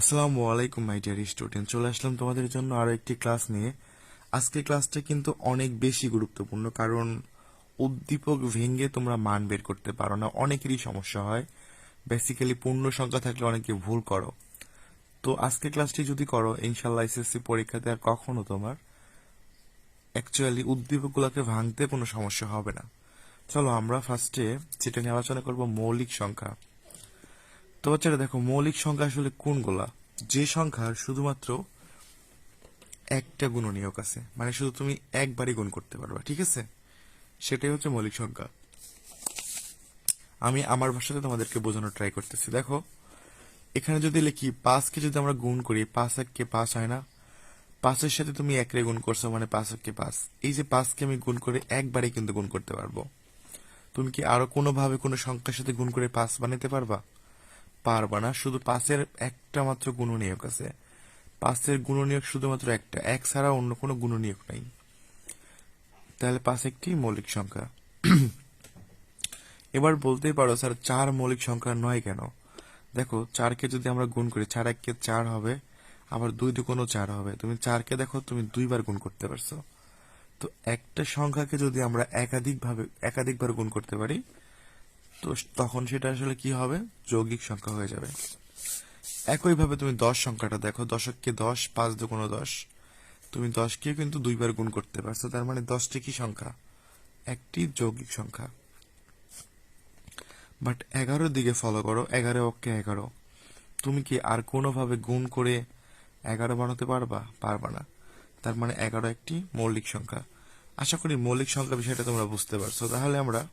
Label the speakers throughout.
Speaker 1: আসসালামু আলাইকুম my dear student চলে আসলাম তোমাদের জন্য আরও একটি ক্লাস নিয়ে। আজকের ক্লাসটা কিন্তু অনেক বেশি গুরুত্বপূর্ণ, কারণ উদ্দীপক ভেঙে তোমরা মান বের করতে পারো না, অনেকেরই সমস্যা হয়। বেসিক্যালি পূর্ণ সংখ্যা থাকলে অনেকে ভুল করো। তো আজকের ক্লাসটি যদি করো ইনশাল্লাহ এসএসসি পরীক্ষাতে আর কখনো তোমার অ্যাকচুয়ালি উদ্দীপকগুলোকে ভাঙতে কোনো সমস্যা হবে না। চলো আমরা ফার্স্টে যেটা নিয়ে আলোচনা করব, মৌলিক সংখ্যা। তো বাচ্চারা, দেখো, মৌলিক সংখ্যা আসলে কোনগুলা যে সংখ্যার শুধুমাত্র একটা গুণনীয়ক আছে মানে শুধু তুমি একবারই গুণ করতে পারবা, ঠিক আছে? সেটাই হচ্ছে মৌলিক সংখ্যা। আমি আমার ভাষাতে তোমাদেরকে বোঝানোর ট্রাই করতেছি। দেখো, এখানে যদি লিখি, পাঁচকে যদি আমরা গুণ করি, পাঁচ এককে পাঁচ হয় না? পাঁচের সাথে তুমি একরে গুণ করছ মানে পাঁচ এককে পাঁচ। এই যে পাঁচকে আমি গুণ করে একবারে কিন্তু গুণ করতে পারব। তুমি কি আরও কোনোভাবে কোনো সংখ্যার সাথে গুণ করে পাঁচ বানাতে পারবা? পারবা না, শুধু পাঁচের একটা মাত্র গুণনীয়ক আছে। পাঁচের গুণনীয়ক শুধুমাত্র একটা, এক ছাড়া অন্য কোনো গুণনীয়ক নাই। তাহলে পাঁচ একটি মৌলিক সংখ্যা? এবার বলতেই পারো, স্যার, চার মৌলিক সংখ্যা নয় কেন? দেখো, চারকে যদি আমরা গুণ করি, চার এককে চার হবে, আবার দুই দুগুণও চার হবে। তুমি চারকে দেখো, তুমি দুইবার গুণ করতে পারছ। তো একটা সংখ্যাকে যদি আমরা একাধিক ভাবে একাধিকবার গুণ করতে পারি তো তখন সেটা আসলে কি হবে? যৌগিক সংখ্যা হয়ে যাবে। একইভাবে তুমি দশ সংখ্যাটা দেখো। দশককে দশ, পাঁচ দুগুণ দশ। তুমি দশকে কিন্তু দুইবার গুণ করতে পারছ। তার মানে দশটি কি সংখ্যা? একটি যৌগিক সংখ্যা। বাট এগারোর দিকে ফলো করো। এগারো অক্ষে এগারো। তুমি কি আর কোনোভাবে গুণ করে এগারো বানাতে পারবা? পারবা না। তার মানে এগারো একটি মৌলিক সংখ্যা। আশা করি মৌলিক সংখ্যা বিষয়টা তোমরা বুঝতে পারছ। তাহলে আমরা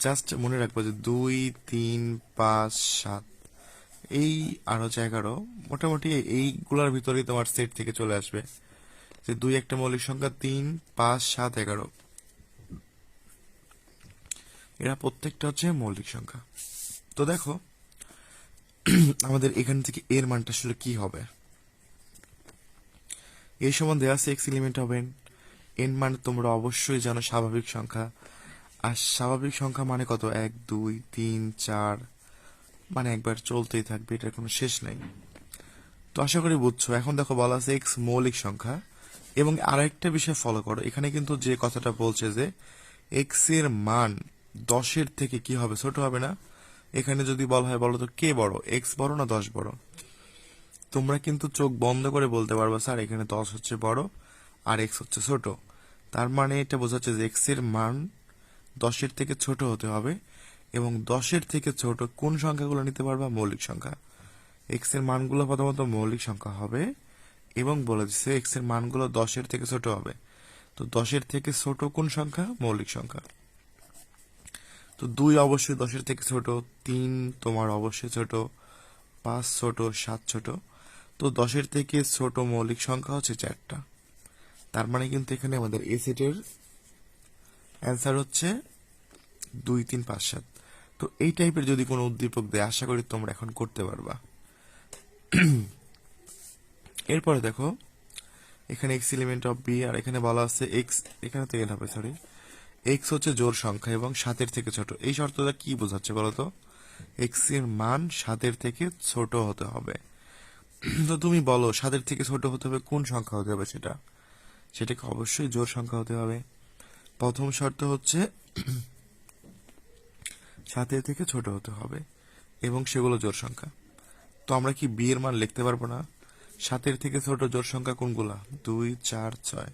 Speaker 1: জাস্ট মনে রাখব যে দুই, তিন, পাঁচ, সাত, এই আর হচ্ছে এগারো মোটামুটি এইগুলোর ভিতরেই তোমার সেট থেকে চলে আসবে। যে দুই একটা মৌলিক সংখ্যা, তিন, পাঁচ, সাত, এগারো। এরা প্রত্যেকটা হচ্ছে মৌলিক সংখ্যা। তো দেখো, আমাদের এখান থেকে এর মানটা আসলে কি হবে? এই দেওয়া আছে এক্স এলিমেন্ট হবেন এন মানে তোমরা অবশ্যই জানো স্বাভাবিক সংখ্যা। আর স্বাভাবিক সংখ্যা মানে কত? এক, দুই, তিন, চার। মানে একবার চলতেই থাকবে, এটার কোনো শেষ নাই। তো আশা করি বুঝছ, এখন দেখো বলা আছে এক্স মৌলিক সংখ্যা, এবং আরেকটা বিষয় ফলো করো। এখানে কিন্তু যে কথাটা বলছে যে এক্সের মান দশের থেকে কি হবে, ছোট হবে না? এখানে যদি বলা হয় বলো তো, কে বড়? এক্স বড় না দশ বড়? তোমরা কিন্তু চোখ বন্ধ করে বলতে পারবে, স্যার, এখানে দশ হচ্ছে বড়, আর এক্স হচ্ছে ছোট। তার মানে এটা বোঝাচ্ছে যে এক্সের মান দশের থেকে ছোট হতে হবে এবং দশের থেকে ছোট কোন সংখ্যাগুলো নিতে পারবা? মৌলিক সংখ্যা। এক্সের মানগুলো প্রথমত মৌলিক সংখ্যা হবে এবং বলে দিচ্ছে এক্সের মানগুলো দশের থেকে ছোট হবে। তো দশের থেকে ছোট কোন সংখ্যা? মৌলিক সংখ্যা। তো দুই অবশ্যই দশের থেকে ছোট, তিন তোমার অবশ্যই ছোট, পাঁচ ছোট, সাত ছোট। তো দশের থেকে ছোট মৌলিক সংখ্যা হচ্ছে চারটা। তার মানে কিন্তু এখানে আমাদের এ সেটের অ্যান্সার হচ্ছে দুই, তিন, পাঁচ, সাত। তো এই টাইপের যদি কোনো উদ্দীপক দেয়, আশা করি তোমরা এখন করতে পারবা। এরপরে দেখো, এখানে এক্স এলিমেন্ট অফ বি আর এখানে বলা আছে এক্স এখানে তো এল হবে সরি এক্স হচ্ছে জোর সংখ্যা এবং সাতের থেকে ছোট। এই শর্তটা কি বোঝাচ্ছে বলতো এক্সের মান সাতের থেকে ছোট হতে হবে। তো তুমি বলো, সাতের থেকে ছোট হতে হবে, কোন সংখ্যা হতে হবে সেটা? সেটাকে অবশ্যই জোর সংখ্যা হতে হবে। প্রথম শর্ত হচ্ছে সাতের থেকে ছোট হতে হবে এবং সেগুলো জোর সংখ্যা। তো আমরা কি বি এর মান লিখতে পারব না? সাতের থেকে ছোট জোর সংখ্যা কোনগুলা? দুই, চার, ছয়।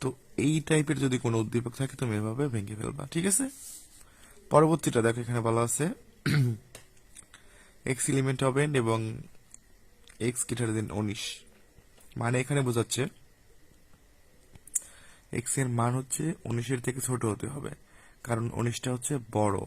Speaker 1: তো এই টাইপের যদি কোনো উদ্দীপক থাকে, তুমি এভাবে ভেঙে ফেলবা, ঠিক আছে? পরবর্তীটা দেখো, এখানে বলা আছে এক্স এলিমেন্ট হবে এবং এক্স কিটার দিন উনিশ। মানে এখানে বোঝাচ্ছে এক্সের মান হচ্ছে উনিশের থেকে ছোট হতে হবে। কারণ উনিশটা হচ্ছে বড়।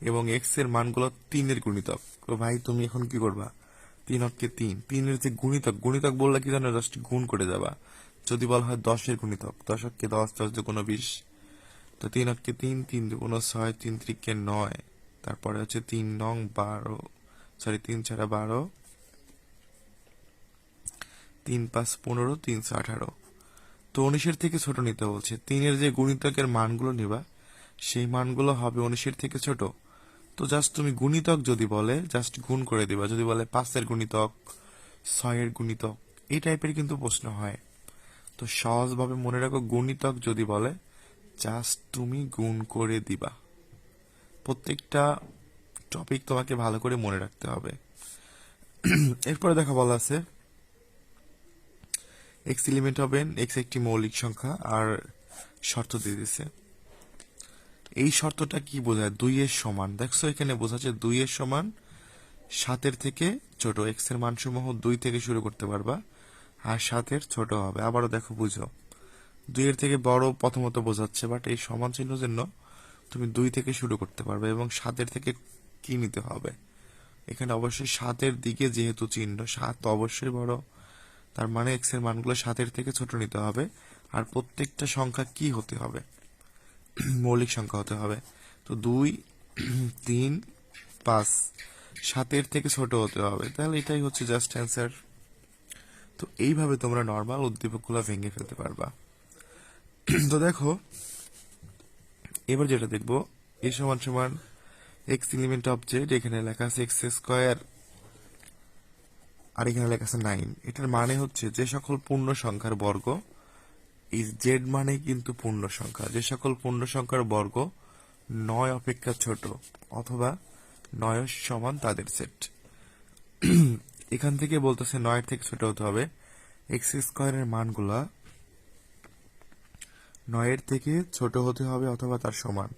Speaker 1: এবং এক্সের মানগুলো তিনের গুণিতক। তো ভাই, তুমি এখন কি করবা? তিন অক্ষে তিন। তিনের যে গুণিতক গুণিতক বললে কি জানো? জাস্ট গুণ করে যাবা। যদি বলা হয় দশের গুণিতক, দশ অক্ষে দশ দশ দুগুণ বিশ। তো তিন অক্ষে তিন তিন দুগুণ ছয়, তিন ত্রিকে নয়। তারপরে হচ্ছে তিন নং বারো। সরি তিন ছাড়া বারো। তিন পাঁচ পনেরো তিনশো আঠারো। তো উনিশের থেকে ছোট নিতে বলছে। তিনের যে গুণিতকের মানগুলো নিবা, সেই মানগুলো হবে উনিশের থেকে ছোট। তো জাস্ট তুমি গুণিতক যদি বলে জাস্ট গুণ করে দিবা। যদি বলে পাঁচের গুণিতক, ছয়ের গুণিতক, এই টাইপের কিন্তু প্রশ্ন হয়। তো সহজভাবে মনে রাখো, গুণিতক যদি বলে জাস্ট তুমি গুণ করে দিবা। প্রত্যেকটা টপিক তোমাকে ভালো করে মনে রাখতে হবে। এরপরে দেখা বলা আছে এক্স এলিমেন্ট হবে এক্স একটি মৌলিক সংখ্যা, আর শর্ত দিয়ে দিছে। এই শর্তটা কি বোঝায়? দুই এর সমান। দেখছ, এখানে বোঝাচ্ছে দুই এর সমান সাতের থেকে ছোট। এক্সের মানসমূহ দুই থেকে শুরু করতে পারবা, আর সাতের ছোট হবে। আবারও দেখো, বুঝো। দুই এর থেকে বড় প্রথমত বোঝাচ্ছে বাট এই সমান চিহ্নের জন্য তুমি দুই থেকে শুরু করতে পারবে, এবং সাতের থেকে কি নিতে হবে? এখানে অবশ্যই সাতের দিকে যেহেতু চিহ্ন, সাত অবশ্যই বড়। তার মানে এক্সের মানগুলো সাতের থেকে ছোট নিতে হবে। আর প্রত্যেকটা সংখ্যা কি হতে হবে? মৌলিক সংখ্যা হতে হবে। তো দুই, তিন, পাঁচ, সাতের থেকে ছোট হতে হবে। তাহলে এটাই হচ্ছে জাস্ট অ্যান্সার তো এইভাবে তোমরা নর্মাল উদ্দীপকগুলো ভেঙে ফেলতে পারবা। তো দেখো, এবার যেটা দেখব এ সমান সমান এক্স এলিমেন্ট অবজেক্ট এখানে লেখা আছে এক্স স্কোয়ার আর এখানে লেখা আছে নাইন। এটার মানে হচ্ছে যে সকল পূর্ণ সংখ্যার বর্গ এই জেড মানে কিন্তু পূর্ণ সংখ্যা। যে সকল পূর্ণ সংখ্যার বর্গ নয় অপেক্ষা ছোট অথবা নয় সমান তাদের সেট এখান থেকে বলতেছে নয়ের থেকে ছোট হতে হবে। এক্স স্কোয়ারের মানগুলা নয়ের থেকে ছোট হতে হবে অথবা তার সমান।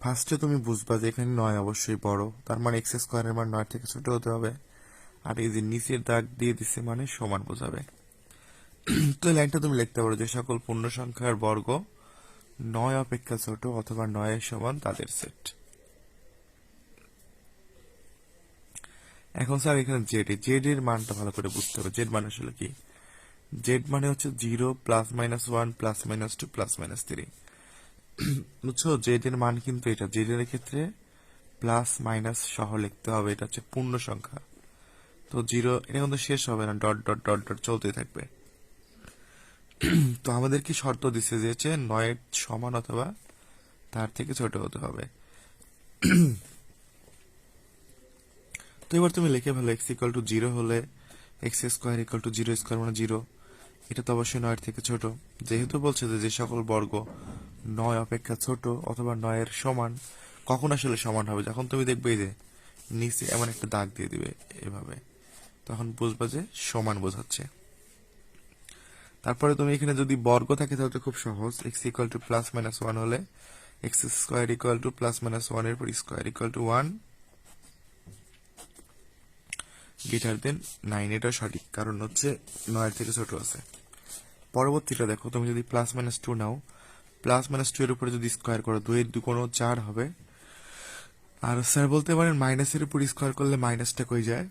Speaker 1: ফার্স্টে তুমি বুঝবা যে এখানে নয় অবশ্যই বড়। তার মানে এক্স স্কোয়ারের মান নয় থেকে ছোট হতে হবে। আর এই যে নিচের দাগ দিয়ে দিছে মানে সমান বোঝাবে। তো লাইনটা তুমি লিখতে পারো যে সকল পূর্ণ সংখ্যার বর্গ নয় অপেক্ষা ছোট অথবা নয়ের সমান তাদের সেট। এখন স্যার এখানে জেড জেড এর মানটা ভালো করে বুঝতে হবে। জেড মানে আসলে কি? জেড মানে হচ্ছে zero plus minus one plus minus two plus minus three বুঝছ? জেড এর মান কিন্তু এটা। জেড এর ক্ষেত্রে প্লাস মাইনাস সহ লিখতে হবে। এটা হচ্ছে পূর্ণ সংখ্যা তো জিরো, এটা কিন্তু শেষ হবে না, ডট ডট ডট ডট চলতে থাকবে। তো আমাদের কি শর্ত দিছে যে হচ্ছে নয়ের সমান অথবা তার থেকে ছোট হতে হবে? তো এবার তুমি লিখে ফেলো এক্স ইকাল টু জিরো হলে X square equal to zero square মানে জিরো এটা তো অবশ্যই নয়ের থেকে ছোট। যেহেতু বলছে যে সকল বর্গ নয় অপেক্ষা ছোট অথবা নয়ের সমান, কখন আসলে সমান হবে? যখন তুমি দেখবে যে নিচে এমন একটা দাগ দিয়ে দিবে এভাবে। তখন বুঝবা যে সমান বোঝাচ্ছে। তারপরে তুমি এখানে যদি বর্গ থাকে, তাহলে তো খুব সহজ। X equal to plus minus one হলে x square equal to plus minus ওয়ানের পর square equal to one greater than nine এটাও সঠিক, কারণ হচ্ছে নয়ের থেকে ছোট আছে। পরবর্তীটা দেখো, তুমি যদি প্লাস মাইনাস টু নাও প্লাস মাইনাস টু এর উপরে যদি স্কোয়ার করো, দুইয়ের দু কোনো চার হবে। আর স্যার বলতে পারেন মাইনাসের উপর স্কোয়ার করলে মাইনাসটা কই যায়?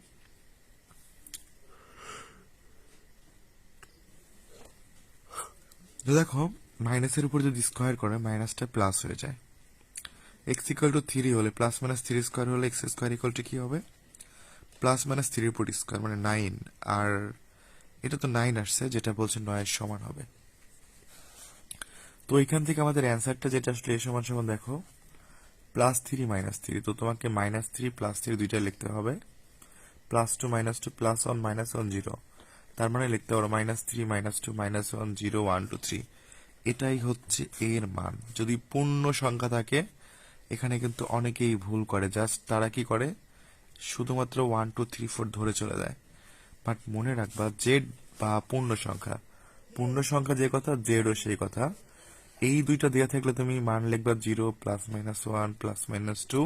Speaker 1: তো দেখো মাইনাসের উপর যদি স্কোয়ার করে মাইনাসটা প্লাস হয়ে যায়। এক্স ইকুয়াল টু থ্রি হলে প্লাস মাইনাস থ্রি স্কোয়ার হলে এক্স স্কোয়ার ইকুয়াল টু কি হবে? প্লাস মাইনাস থ্রির উপর স্কোয়ার মানে নাইন আর এটা তো নাইন আসছে, যেটা বলছে নয়ের সমান হবে। তো এখান থেকে আমাদের অ্যান্সারটা যেটা আসলে এ সমান সমান, দেখো প্লাস থ্রি মাইনাস থ্রি তো তোমাকে মাইনাস থ্রি প্লাস থ্রি দুইটা লিখতে হবে। Plus two minus two plus one minus one zero তার মানে লিখতে পারো minus three minus two minus one zero one two three এটাই হচ্ছে এর মান। যদি পূর্ণ সংখ্যা থাকে, এখানে কিন্তু অনেকেই ভুল করে। জাস্ট তারা কি করে? শুধুমাত্র ওয়ান টু থ্রি ফোর ধরে চলে যায়। বাট মনে রাখবা জেড বা পূর্ণ সংখ্যা পূর্ণ সংখ্যা যে কথা জেডও সেই কথা। এই দুইটা দেওয়া থাকলে তুমি মান লিখবা zero plus minus one plus minus two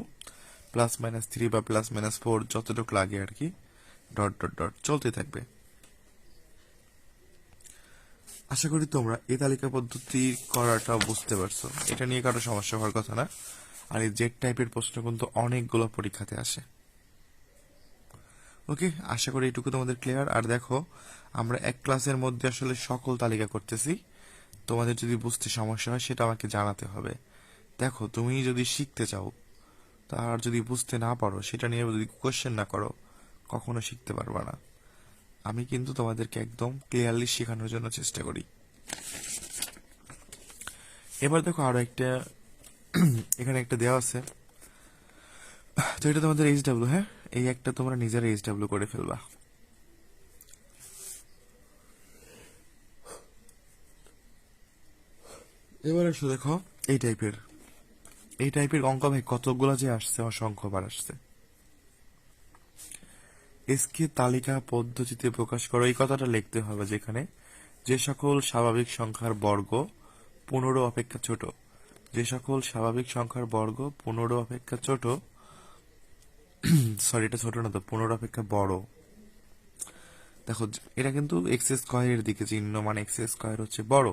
Speaker 1: plus minus three বা প্লাস মাইনাস ফোর যতটুকু লাগে আর কি। ডট ডট ডট চলতে থাকবে। আশা করি তোমরা এই তালিকা পদ্ধতি করাটা বুঝতে পারছ। এটা নিয়ে কারও সমস্যা হওয়ার কথা না। আর এই জেড টাইপের প্রশ্ন কিন্তু অনেকগুলো পরীক্ষাতে আসে। ওকে আশা করি এটুকু তোমাদের ক্লিয়ার আর দেখো, আমরা এক ক্লাসের মধ্যে আসলে সকল তালিকা করতেছি। তোমাদের যদি বুঝতে সমস্যা হয়, সেটা আমাকে জানাতে হবে। দেখো, তুমি যদি শিখতে চাও তার যদি বুঝতে না পারো, সেটা নিয়ে যদি কোয়েশ্চেন না করো, কখনো শিখতে পারবা না। আমি কিন্তু তোমাদেরকে একদম ক্লিয়ারলি শেখানোর জন্য চেষ্টা করি। এবার দেখো আরও একটা, এখানে একটা দেওয়া আছে। তো এটা তোমাদের এইচ ডাব্লিউ হ্যাঁ? এই একটা তোমরা নিজের এইচ ডাব্লিউ করে ফেলবা। এবার এসো দেখো, এই টাইপের এই টাইপের অঙ্ক ভাই কতগুলো যে আসছে অসংখ্যবার আসছে। এসকে তালিকা পদ্ধতিতে প্রকাশ করো। এই কথাটা লিখতে হবে যেখানে, যে সকল স্বাভাবিক সংখ্যার বর্গ পনেরো অপেক্ষা ছোট। যে সকল স্বাভাবিক সংখ্যার বর্গ পনেরো অপেক্ষা ছোট, সরি, এটা ছোট না তো, পনেরো অপেক্ষা বড়। দেখো, এটা কিন্তু এক্স স্কোয়ারের দিকে চিহ্ন মানে এক্স স্কোয়ার হচ্ছে বড়।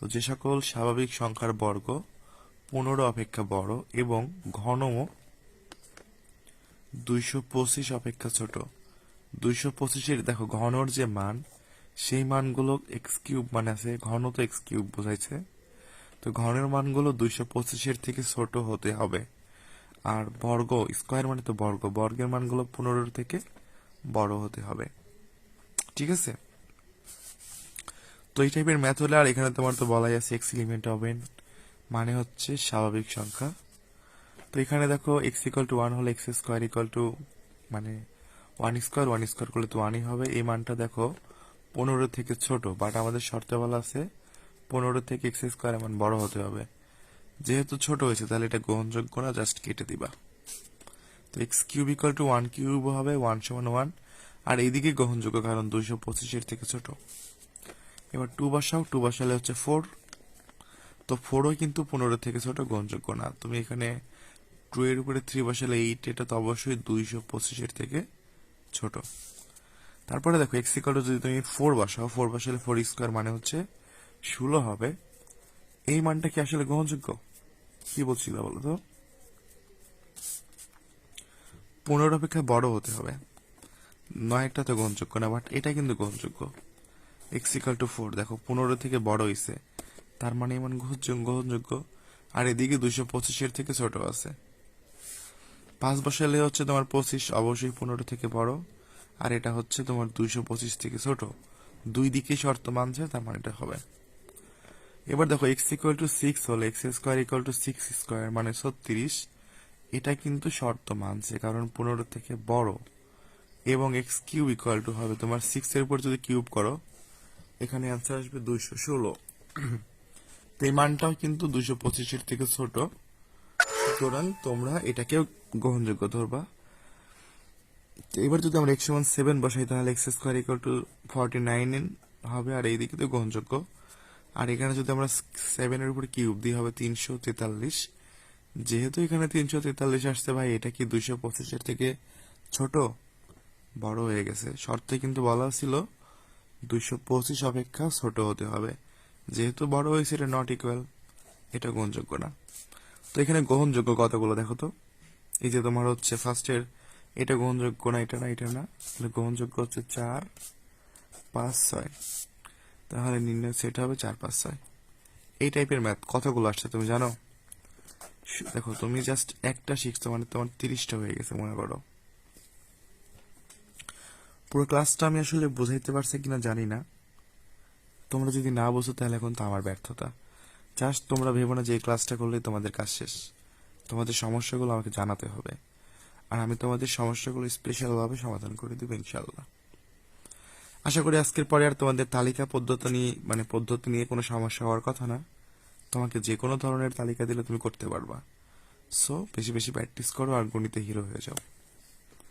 Speaker 1: তো যে সকল স্বাভাবিক সংখ্যার বর্গ পনেরো অপেক্ষা বড় এবং ঘনও দুইশো পঁচিশ অপেক্ষা ছোট। দুইশো পঁচিশের, দেখো, ঘনর যে মান, সেই মানগুলো এক্স কিউব মানে আছে ঘন তো এক্স কিউব বোঝাইছে। তো ঘনের মানগুলো দুইশো পঁচিশের থেকে ছোট হতে হবে। আর বর্গ, স্কোয়ার মানে তো বর্গ, বর্গের মানগুলো পনেরোর থেকে বড় হতে হবে। ঠিক আছে? তো এই টাইপের ম্যাথ হলে আর এখানে তোমার তো বলাই আছে এক্স এলিমেন্ট হবেন মানে হচ্ছে স্বাভাবিক সংখ্যা। তো এখানে দেখো এক্স ইকুয়াল টু ওয়ান হলে এক্স স্কোয়ার ইকুয়াল টু মানে ওয়ান স্কোয়ার ওয়ান স্কোয়ার করলে তো ওয়ানই হবে। এই মানটা দেখো পনেরো থেকে ছোট বাট আমাদের শর্তে বলা আছে পনেরো থেকে এক্স স্কোয়ার এমন বড় হতে হবে। যেহেতু ছোট হয়েছে, তাহলে এটা গ্রহণযোগ্য না জাস্ট কেটে দিবা। তো X cube equal to one cube হবে ওয়ান সমান ওয়ান আর এইদিকে গ্রহণযোগ্য, কারণ দুইশো পঁচিশের থেকে ছোট। এবার টু বসাও টু বসালে হচ্ছে ফোর তো ফোরও কিন্তু পনেরো থেকে ছোট, গ্রহণযোগ্য না। তুমি এখানে টু এর উপরে থ্রি বসালে এইট এটা তো অবশ্যই দুইশো পঁচিশের থেকে ছোট। তারপরে দেখো এক্স ইকাল যদি তুমি ফোর বসাও ফোর বসালে ফোর স্কোয়ার মানে হচ্ছে ষোলো হবে। এই মানটা কি আসলে গ্রহণযোগ্য? কি বলছিল বলো তো? পনেরো অপেক্ষা বড় হতে হবে। নয়টা তো গ্রহণযোগ্য না বাট এটা কিন্তু গ্রহণযোগ্য। এক্স ইকাল টু ফোর দেখো, পনেরো থেকে বড় হয়েছে তার মানে এমন গ্রহণযোগ্য। আর এদিকে দুইশো পঁচিশের থেকে ছোট আছে। পাঁচ বছর বসালে হচ্ছে তোমার পঁচিশ, অবশ্যই পনেরো থেকে বড়। আর এটা হচ্ছে তোমার দুইশো পঁচিশ থেকে ছোট। দুই দিকে শর্ত মানছে, তার মানে এটা হবে। এবার দেখো এক্স ইকুয়াল টু সিক্স হলে X square equal to six square মানে ছত্রিশ। এটা কিন্তু শর্ত মানছে, কারণ পনেরো থেকে বড়। এবং এক্স কিউব ইকুয়াল টু হবে তোমার সিক্স এর উপর যদি কিউব করো, এখানে অ্যান্সার আসবে দুইশো ষোলো। তো এই মানটাও কিন্তু দুইশো পঁচিশের থেকে ছোট। সুতরাং তোমরা এটাকেও গ্রহণযোগ্য ধরবা। এবার যদি আমরা এক্স সমান সেভেন বসাই, তাহলে X square equal to forty nine হবে, আর এই দিকে তো গ্রহণযোগ্য। আর এখানে যদি আমরা সেভেনের উপর কিউব দিই, হবে তিনশো তেতাল্লিশ। যেহেতু এখানে তিনশো তেতাল্লিশ আসছে ভাই, এটা কি দুইশো পঁচিশের থেকে ছোট? বড় হয়ে গেছে। শর্তে কিন্তু বলা ছিল দুইশো পঁচিশ অপেক্ষা ছোট হতে হবে। যেহেতু বড় হয়েছে, এটা নট ইকুয়াল এটা গ্রহণযোগ্য না। তো এখানে গ্রহণযোগ্য কতগুলো দেখো তো? এই যে তোমার হচ্ছে ফার্স্টের এটা গ্রহণযোগ্য না, এটা না এটা না। তাহলে গ্রহণযোগ্য হচ্ছে চার, পাঁচ, ছয়। তাহলে নির্ণয় সেটা হবে চার, পাঁচ, ছয়। এই টাইপের ম্যাথ কতগুলো আসছে তুমি জানো? দেখো, তুমি জাস্ট একটা শিখছো মানে তোমার তিরিশটা হয়ে গেছে, মনে করো। পুরো ক্লাসটা আমি আসলে বোঝাইতে পারছি কিনা জানি না। তোমরা যদি না বোঝো তাহলে এখন তো আমার ব্যর্থতা। জাস্ট তোমরা ভেবো না যে এই ক্লাসটা করলেই তোমাদের কাজ শেষ। তোমাদের সমস্যাগুলো আমাকে জানাতে হবে। আর আমি তোমাদের সমস্যাগুলো স্পেশালভাবে সমাধান করে দেবো ইনশাল্লাহ আশা করি আজকের পরে আর তোমাদের তালিকা, পদ্ধতি নিয়ে মানে পদ্ধতি নিয়ে কোনো সমস্যা হওয়ার কথা না। তোমাকে যে কোনো ধরনের তালিকা দিলে তুমি করতে পারবা। সো বেশি বেশি প্র্যাকটিস করো আর গণিতে হিরো হয়ে যাও।